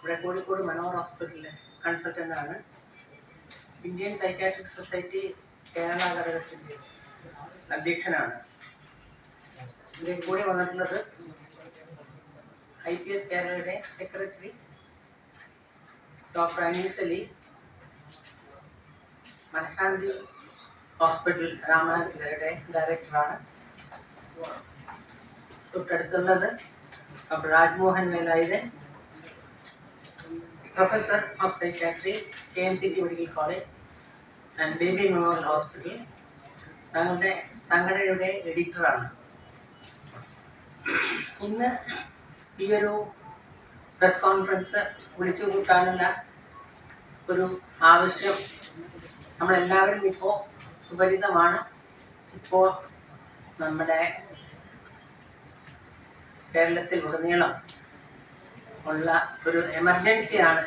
ഇവിടെ കോഴിക്കോട് മനോഹർ ഹോസ്പിറ്റലിലെ കൺസൾട്ടന്റ് ആണ് ഇന്ത്യൻ സൈക്കാട്രിക് സൊസൈറ്റി കേരള ഘടകത്തിന്റെ അധ്യക്ഷനാണ്. ഇവിടെ കൂടി വന്നിട്ടുള്ളത് ഐ പി എസ് കേരളയുടെ secretary doctor Anees Ali Manashanthi hospital രാമനാഥിലയുടെ ഡയറക്ടറാണ്. തൊട്ടടുത്തുള്ളത് doctor Rajmohan Velayudhan professor of Psychiatry, T medical college and Baby memorial hospital താങ്കളുടെ സംഘടനയുടെ എഡിറ്ററാണ് ഇന്ന് ഈ ഒരു പ്രസ് കോൺഫറൻസ് വിളിച്ചു കൂട്ടാനുള്ള ഒരു ആവശ്യം നമ്മളെല്ലാവരും ഇപ്പോൾ സുപരിതമാണ് ഇപ്പോൾ നമ്മുടെ കേരളത്തിൽ ഉടനീളം ഉള്ള ഒരു എമർജൻസിയാണ്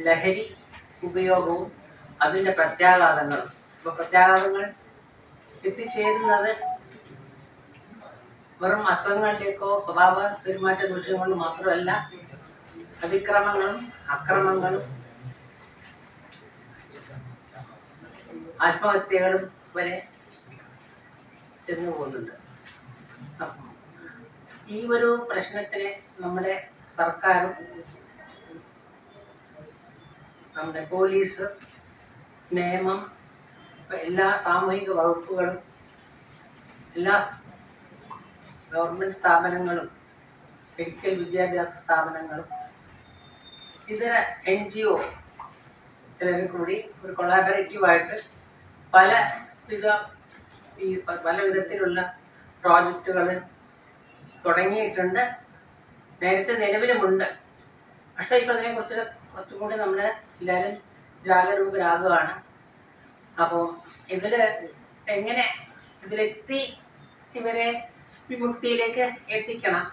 ലഹരി ഉപയോഗവും അതിന്റെ പ്രത്യാഘാതങ്ങളും. ഇപ്പോൾ പ്രത്യാഘാതങ്ങൾ എത്തിച്ചേരുന്നത് വെറും അസുഖങ്ങളിലേക്കോ സ്വഭാവ പെരുമാറ്റ ദൂഷ്യങ്ങളും മാത്രമല്ല അതിക്രമങ്ങളും അക്രമങ്ങളും ആത്മഹത്യകളും വരെ ചെന്നു പോകുന്നുണ്ട് ഈ ഒരു പ്രശ്നത്തിന് നമ്മുടെ സർക്കാരും നമ്മുടെ പോലീസ് നിയമം എല്ലാ സാമൂഹിക വകുപ്പുകളും എല്ലാ ഗവൺമെന്റ് സ്ഥാപനങ്ങളും മെഡിക്കൽ വിദ്യാഭ്യാസ സ്ഥാപനങ്ങളും ഇതര എൻ ജി ഒ കൂടി ഒരു കൊളാബറേറ്റീവായിട്ട് പല വിധ ഈ പല വിധത്തിലുള്ള പ്രോജക്റ്റുകൾ തുടങ്ങിയിട്ടുണ്ട്. നേരത്തെ നിലവിലുമുണ്ട്. പക്ഷേ ഇപ്പം അതിനെക്കുറിച്ച് കുറച്ചും കൂടി നമ്മൾ എല്ലാവരും ജാഗരൂകരാകുകയാണ് അപ്പോൾ ഇതിൽ എങ്ങനെ ഇതിലെത്തി ഇവരെ വിമുക്തിയിലേക്ക് എത്തിക്കണം?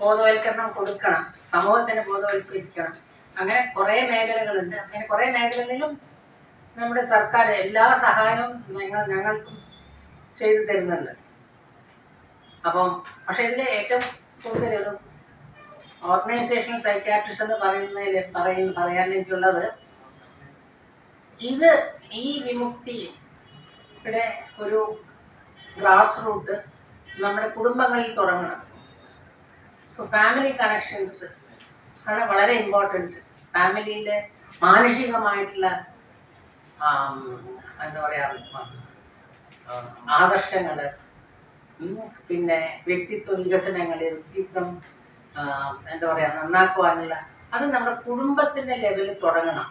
ബോധവൽക്കരണം കൊടുക്കണം. സമൂഹത്തിന് ബോധവൽക്കരിക്കണം. അങ്ങനെ കുറേ മേഖലകളുണ്ട്. അങ്ങനെ കുറേ മേഖലകളിലും നമ്മുടെ സർക്കാർ എല്ലാ സഹായവും ഞങ്ങൾ ഞങ്ങൾക്കും ചെയ്തു തരുന്നുണ്ട്. അപ്പം പക്ഷേ ഇതിൽ ഏറ്റവും കൂടുതൽ ഒരു ഓർഗനൈസേഷൻ സൈക്കാട്രിസ്റ്റ് എന്ന് പറയുന്നതിൽ പറയുന്ന പറയാൻ എനിക്കുള്ളത് ഇത് ഈ വിമുക്തി ഇവിടെ ഒരു ഗ്രാസ് റൂട്ട് നമ്മുടെ കുടുംബങ്ങളിൽ തുടങ്ങണം. സോ ഫാമിലി കണക്ഷൻസ് ആണ് വളരെ ഇമ്പോർട്ടന്റ് ഫാമിലിയിലെ മാനുഷികമായിട്ടുള്ള എന്താ പറയുക ആദർശങ്ങൾ പിന്നെ വ്യക്തിത്വ വികസനങ്ങൾ വ്യക്തിത്വം എന്താ പറയുക നന്നാക്കുവാനുള്ള അത് നമ്മുടെ കുടുംബത്തിന്റെ ലെവലിൽ തുടങ്ങണം.